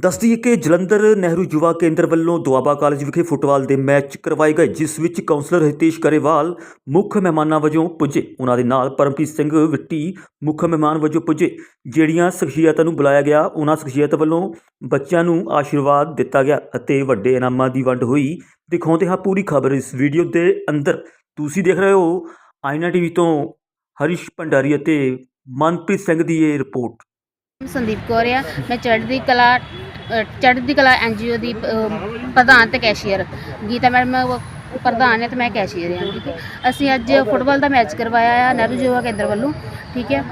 ਦੱਸਦੀ ਹੈ ਕਿ ਜਲੰਧਰ ਨਹਿਰੂ ਯੁਵਾ ਕੇਂਦਰ ਵੱਲੋਂ ਦੁਆਬਾ ਕਾਲਜ ਵਿਖੇ ਫੁੱਟਬਾਲ ਦੇ ਮੈਚ ਕਰਵਾਏ ਗਏ, ਜਿਸ ਵਿੱਚ ਕਾਉਂਸਲਰ ਹਿਤੇਸ਼ ਕਰੇਵਾਲ ਮੁੱਖ ਮਹਿਮਾਨਾਂ ਵਜੋਂ ਪੁੱਜੇ। ਉਹਨਾਂ ਦੇ ਨਾਲ ਪਰਮਪ੍ਰੀਤ ਸਿੰਘ ਵਿੱਟੀ ਮੁੱਖ ਮਹਿਮਾਨ ਵਜੋਂ ਪੁੱਜੇ, ਜਿਹੜੀਆਂ ਸ਼ਖਸੀਅਤਾਂ ਨੂੰ ਬੁਲਾਇਆ ਗਿਆ। ਉਹਨਾਂ ਸ਼ਖਸੀਅਤ ਵੱਲੋਂ ਬੱਚਿਆਂ ਨੂੰ ਆਸ਼ੀਰਵਾਦ ਦਿੱਤਾ ਗਿਆ ਅਤੇ ਵੱਡੇ ਇਨਾਮਾਂ ਦੀ ਵੰਡ ਹੋਈ। ਦਿਖਾਉਂਦੇ ਹਾਂ ਪੂਰੀ ਖਬਰ ਇਸ ਵੀਡੀਓ ਦੇ ਅੰਦਰ। ਤੁਸੀਂ ਦੇਖ ਰਹੇ ਹੋ ਆਇਨਾ ਟੀਵੀ ਤੋਂ ਹਰੀਸ਼ ਭੰਡਾਰੀ ਅਤੇ ਮਨਪ੍ਰੀਤ ਸਿੰਘ ਦੀ ਇਹ ਰਿਪੋਰਟ। ਸੰਦੀਪ ਕੌਰ ਆ। ਮੈਂ ਚੜ੍ਹਦੀ ਕਲਾ ਚੜ੍ਹਦੀ ਕਲਾ ਐਨਜੀਓ ਦੀ ਪ੍ਰਧਾਨ ਤੇ ਕੈਸ਼ੀਅਰ। ਗੀਤਾ ਮੈਡਮ ਪ੍ਰਧਾਨ ਹੈ ਤੇ ਮੈਂ ਕੈਸ਼ੀਅਰ ਹਾਂ ਠੀਕ ਹੈ। ਅਸੀਂ ਅੱਜ ਫੁੱਟਬਾਲ ਦਾ ਮੈਚ ਕਰਵਾਇਆ ਆ ਨਹਿਰੂ ਯੁਵਾ ਕੇਂਦਰ ਵੱਲੋਂ, ਠੀਕ ਹੈ।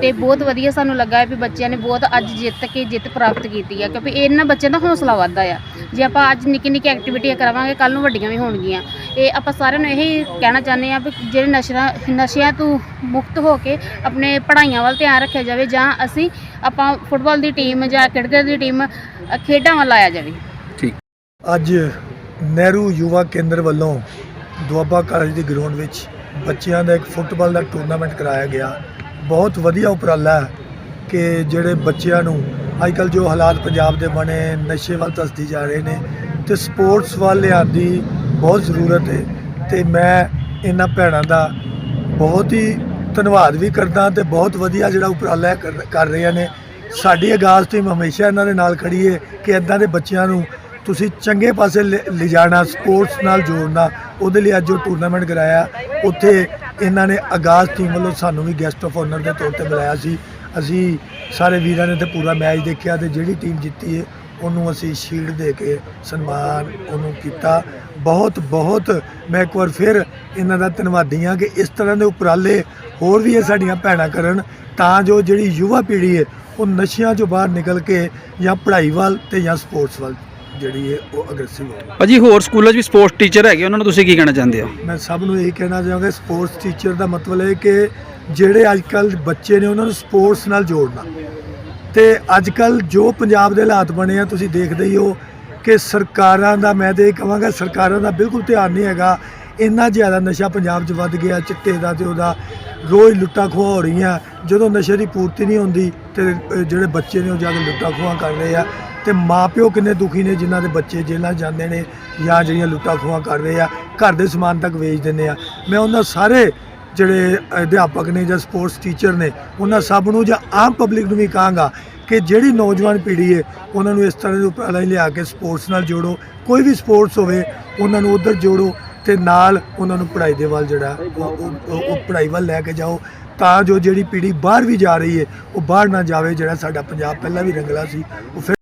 ਤੇ ਬਹੁਤ ਵਧੀਆ ਸਾਨੂੰ ਲੱਗਾ ਹੈ ਵੀ ਬੱਚਿਆਂ ਨੇ ਬਹੁਤ ਅੱਜ ਜਿੱਤ ਕੇ ਜਿੱਤ ਪ੍ਰਾਪਤ ਕੀਤੀ ਹੈ ਕਿਉਂਕਿ ਇਹਨਾਂ ਬੱਚਿਆਂ ਦਾ ਹੌਸਲਾ ਵੱਧਦਾ ਆ। ਜੇ ਆਪਾਂ ਅੱਜ ਨਿੱਕੀ ਨਿੱਕੀ ਐਕਟੀਵਿਟੀਆਂ ਕਰਾਵਾਂਗੇ ਕੱਲ ਨੂੰ ਵੱਡੀਆਂ ਵੀ ਹੋਣਗੀਆਂ। ਇਹ ਆਪਾਂ ਸਾਰਿਆਂ ਨੂੰ ਇਹੀ ਕਹਿਣਾ ਚਾਹੁੰਦੇ ਆ ਵੀ ਜਿਹੜੇ ਨਸ਼ਿਆਂ ਨਸ਼ਿਆਂ ਤੋਂ ਮੁਕਤ ਹੋ ਕੇ ਆਪਣੇ ਪੜ੍ਹਾਈਆਂ ਵੱਲ ਧਿਆਨ ਰੱਖਿਆ ਜਾਵੇ ਜਾਂ ਅਸੀਂ ਆਪਾਂ ਫੁੱਟਬਾਲ ਦੀ ਟੀਮ ਜਾਂ ਕ੍ਰਿਕਟ ਦੀ ਟੀਮ ਖੇਡਾਂ ਵੱਲ ਆਇਆ ਜਾਵੇ। ਅੱਜ ਨਹਿਰੂ ਯੁਵਾ ਕੇਂਦਰ ਵੱਲੋਂ ਦੁਆਬਾ ਕਾਲਜ ਦੀ ਗਰਾਊਂਡ ਵਿੱਚ ਬੱਚਿਆਂ ਦਾ ਇੱਕ ਫੁੱਟਬਾਲ ਦਾ ਟੂਰਨਾਮੈਂਟ ਕਰਾਇਆ ਗਿਆ। ਬਹੁਤ ਵਧੀਆ ਉਪਰਾਲਾ ਹੈ ਕਿ ਜਿਹੜੇ ਬੱਚਿਆਂ ਨੂੰ ਅੱਜ ਅੱਜਕੱਲ ਜੋ ਹਾਲਾਤ ਪੰਜਾਬ ਦੇ ਬਣੇ, ਨਸ਼ੇ ਵੱਲ ਤਸਦੀ ਜਾ ਰਹੇ ਨੇ ਤੇ ਸਪੋਰਟਸ ਵੱਲ ਲਿਆਉਣ ਦੀ ਬਹੁਤ ਜ਼ਰੂਰਤ ਹੈ ਤੇ ਮੈਂ ਇਹਨਾਂ ਭੈਣਾਂ ਦਾ ਬਹੁਤ ਹੀ ਧੰਨਵਾਦ ਵੀ ਕਰਦਾ ਤੇ ਬਹੁਤ ਵਧੀਆ ਜਿਹੜਾ ਉਪਰਾਲਾ ਹੈ ਕਰ- ਰਹੀਆਂ ਨੇ। ਸਾਡੀ ਆਗਾਜ਼ ਟੀਮ ਹਮੇਸ਼ਾ ਇਹਨਾਂ ਦੇ ਨਾਲ ਖੜੀ ਹੈ ਕਿ ਇਦਾਂ ਦੇ ਬੱਚਿਆਂ ਨੂੰ ਤੁਸੀਂ ਚੰਗੇ ਪਾਸੇ ਲਿ- ਲਿਜਾਣਾ, ਸਪੋਰਟਸ ਨਾਲ ਜੋੜਨਾ। ਉਹਦੇ ਲਈ ਅੱਜ ਜੋ ਟੂਰਨਾਮੈਂਟ ਕਰਾਇਆ। ਉੱਥੇ ਇਹਨਾਂ ਨੇ ਆਗਾਜ਼ ਟੀਮ ਵੱਲੋਂ ਸਾਨੂੰ ਵੀ ਗੈਸਟ ਆਫ ਆਨਰ ਦੇ ਤੌਰ ਤੇ ਬੁਲਾਇਆ ਸੀ। ਅਸੀਂ ਸਾਰੇ ਵੀਰਾਂ ਨੇ ਤੇ ਪੂਰਾ ਮੈਚ ਦੇਖਿਆ ਤੇ ਜਿਹੜੀ ਟੀਮ ਜਿੱਤੀ ਹੈ ਉਹਨੂੰ ਅਸੀਂ ਸ਼ੀਲਡ ਦੇ ਕੇ ਸਨਮਾਨ ਉਹਨੂੰ ਕੀਤਾ। ਬਹੁਤ ਬਹੁਤ ਮੈਂ ਇੱਕ ਵਾਰ ਫਿਰ ਇਹਨਾਂ ਦਾ ਧੰਨਵਾਦੀ ਹਾਂ ਕਿ ਇਸ ਤਰ੍ਹਾਂ ਦੇ ਉਪਰਾਲੇ ਹੋਰ ਵੀ ਇਹ ਸਾਡੀਆਂ ਭੈਣਾਂ ਕਰਨ ਤਾਂ ਜੋ ਜਿਹੜੀ ਯੁਵਾ ਪੀੜ੍ਹੀ ਹੈ ਉਹ ਨਸ਼ਿਆਂ ਚੋਂ ਬਾਹਰ ਨਿਕਲ ਕੇ ਜਾਂ ਪੜ੍ਹਾਈ ਵੱਲ ਤੇ ਜਾਂ ਸਪੋਰਟਸ ਵੱਲ। ਜਿਹੜੀ ਹੈ ਉਹ ਅਗਰੈਸਿਵ ਹੋਵੇ ਭਾਜੀ ਹੋਰ ਸਕੂਲਾਂ 'ਚ ਵੀ ਸਪੋਰਟਸ ਟੀਚਰ ਹੈਗੇ ਉਹਨਾਂ ਨੂੰ ਤੁਸੀਂ ਕੀ ਕਹਿਣਾ ਚਾਹੁੰਦੇ ਹੋ? ਮੈਂ ਸਭ ਨੂੰ ਇਹ ਕਹਿਣਾ ਚਾਹਾਂਗਾ ਸਪੋਰਟਸ ਟੀਚਰ ਦਾ ਮਤਲਬ ਹੈ ਕਿ ਜਿਹੜੇ ਅੱਜ ਕੱਲ੍ਹ ਬੱਚੇ ਨੇ ਉਹਨਾਂ ਨੂੰ ਸਪੋਰਟਸ ਨਾਲ ਜੋੜਨਾ। ਤੇ ਅੱਜ ਕੱਲ੍ਹ ਜੋ ਪੰਜਾਬ ਦੇ ਹਾਲਾਤ ਬਣੇ ਆ ਤੁਸੀਂ ਦੇਖਦੇ ਹੀ ਹੋ ਕਿ ਸਰਕਾਰਾਂ ਦਾ ਮੈਂ ਤੇ ਇਹ ਕਹਾਂਗਾ ਸਰਕਾਰਾਂ ਦਾ ਬਿਲਕੁਲ ਧਿਆਨ ਨਹੀਂ ਹੈਗਾ। ਇੰਨਾ ਜ਼ਿਆਦਾ ਨਸ਼ਾ ਪੰਜਾਬ 'ਚ ਵੱਧ ਗਿਆ ਚਿੱਟੇ ਦਾ ਤੇ ਉਹਦਾ ਰੋਜ਼ ਲੁੱਟਾਂ ਖੋਹਾਂ ਹੋ ਰਹੀਆਂ। ਜਦੋਂ ਨਸ਼ੇ ਦੀ ਪੂਰਤੀ ਨਹੀਂ ਹੁੰਦੀ ਤੇ ਜਿਹੜੇ ਬੱਚੇ ਨੇ ਉਹ ਜਾ ਕੇ ਲੁੱਟਾਂ ਖੋਹਾਂ ਕਰ ਰਹੇ ਆ। ਤੇ ਮਾਪਿਓ ਕਿੰਨੇ ਦੁਖੀ ਨੇ, ਜਿਨ੍ਹਾਂ ਦੇ ਬੱਚੇ ਜੇਲ੍ਹਾਂ ਜਾਂਦੇ ਨੇ ਜਾਂ ਜਿਹੜੀਆਂ ਲੁੱਟਾਂ ਖੋਹਾਂ ਕਰ ਰਹੇ ਆ, ਘਰ ਦੇ ਸਮਾਨ ਤੱਕ ਵੇਚ ਦਿੰਦੇ ਆ। ਮੈਂ ਉਹਨਾਂ ਸਾਰੇ ਜਿਹੜੇ ਅਧਿਆਪਕ ਨੇ ਜਾਂ ਸਪੋਰਟਸ ਟੀਚਰ ਨੇ, ਉਹਨਾਂ ਸਭ ਨੂੰ ਜਾਂ ਆਮ ਪਬਲਿਕ ਨੂੰ ਵੀ ਕਹਾਂਗਾ ਕਿ ਜਿਹੜੀ ਨੌਜਵਾਨ ਪੀੜ੍ਹੀ ਹੈ ਉਹਨਾਂ ਨੂੰ ਇਸ ਤਰ੍ਹਾਂ ਦੇ ਉਪਰਾਲੇ ਲਿਆ ਕੇ ਸਪੋਰਟਸ ਨਾਲ ਜੋੜੋ। ਕੋਈ ਵੀ ਸਪੋਰਟਸ ਹੋਵੇ, ਉਹਨਾਂ ਨੂੰ ਉਧਰ ਜੋੜੋ ਤੇ ਨਾਲ ਉਹਨਾਂ ਨੂੰ ਪੜ੍ਹਾਈ ਦੇ ਵੱਲ ਜਿਹੜਾ, ਉਹ ਪੜ੍ਹਾਈ ਵੱਲ ਲੈ ਕੇ ਜਾਓ। ਤਾਂ ਜੋ ਜਿਹੜੀ ਪੀੜ੍ਹੀ ਬਾਹਰ ਵੀ ਜਾ ਰਹੀ ਹੈ ਉਹ ਬਾਹਰ ਨਾ ਜਾਵੇ, ਜਿਹੜਾ ਸਾਡਾ ਪੰਜਾਬ ਪਹਿਲਾਂ ਵੀ ਰੰਗਲਾ ਸੀ, ਉਹ ਫਿਰ